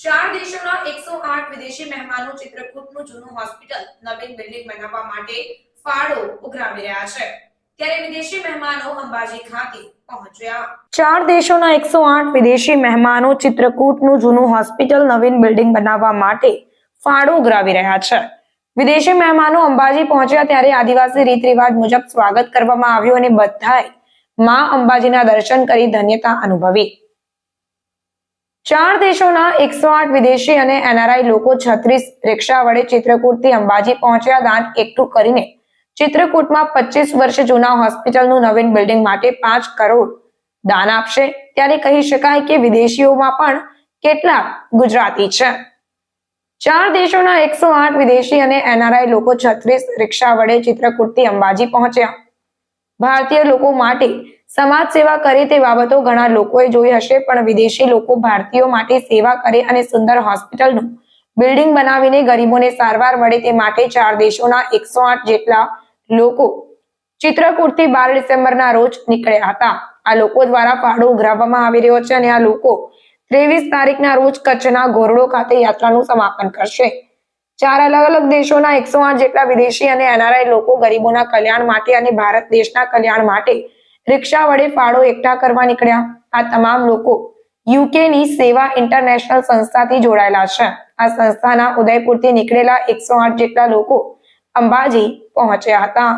ચાર દેશોના એકસો આઠ વિદેશી બિલ્ડિંગ બનાવવા માટે ફાળો ઉઘરાવી રહ્યા છે. વિદેશી મહેમાનો અંબાજી ખાતે પહોંચ્યા. જૂનું હોસ્પિટલ નવીન બિલ્ડિંગ બનાવવા માટે ફાળો ઉઘરાવી રહ્યા છે. વિદેશી મહેમાનો અંબાજી પહોંચ્યા ત્યારે આદિવાસી રીત રિવાજ મુજબ સ્વાગત કરવામાં આવ્યું અને બધાએ માં અંબાજીના દર્શન કરી ધન્યતા અનુભવી. ચાર દેશોના એકસો આઠ વિદેશી અને એનઆરઆઈ લોકો છત્રીસ રિક્ષા વડે ચિત્રકૂટથી અંબાજી પહોંચ્યા. દાન એકઠું કરીને ચિત્રકૂટમાં પચીસ વર્ષ જૂના હોસ્પિટલનું નવીન બિલ્ડિંગ માટે પાંચ કરોડ દાન આપશે. ત્યારે કહી શકાય કે વિદેશીઓમાં પણ કેટલાક ગુજરાતી છે. ચાર દેશોના એકસો આઠ વિદેશી અને એનઆરઆઈ લોકો છત્રીસ રિક્ષા વડે ચિત્રકૂટથી અંબાજી પહોંચ્યા. ભારતીય લોકો માટે સમાજ સેવા કરે તે બાબતો ઘણા લોકોએ જોઈ હશે, પણ વિદેશી લોકો ભારતીયો માટે સેવા કરે અને સુંદર હોસ્પિટલનું બિલ્ડિંગ બનાવીને ગરીબોને સારવાર મળે તે માટે ચાર દેશોના એકસો જેટલા લોકો ચિત્રકૂટથી બાર ડિસેમ્બરના રોજ નીકળ્યા હતા. આ લોકો દ્વારા ફાળો ઉઘરાવવામાં આવી રહ્યો છે અને આ લોકો ત્રેવીસ તારીખના રોજ કચ્છના ઘોરડો ખાતે યાત્રાનું સમાપન કરશે. ચાર અલગ અલગ દેશોના એકસો આઠ જેટલા વિદેશી અને એનઆરઆઈ લોકો ગરીબોના કલ્યાણ માટે અને ભારત દેશના કલ્યાણ માટે રિક્ષા વડે ફાળો એકઠા કરવા નીકળ્યા. આ તમામ લોકો યુકેની સેવા ઇન્ટરનેશનલ સંસ્થાથી જોડાયેલા છે. આ સંસ્થાના ઉદયપુરથી નીકળેલા એકસો આઠ જેટલા લોકો અંબાજી પહોંચ્યા હતા.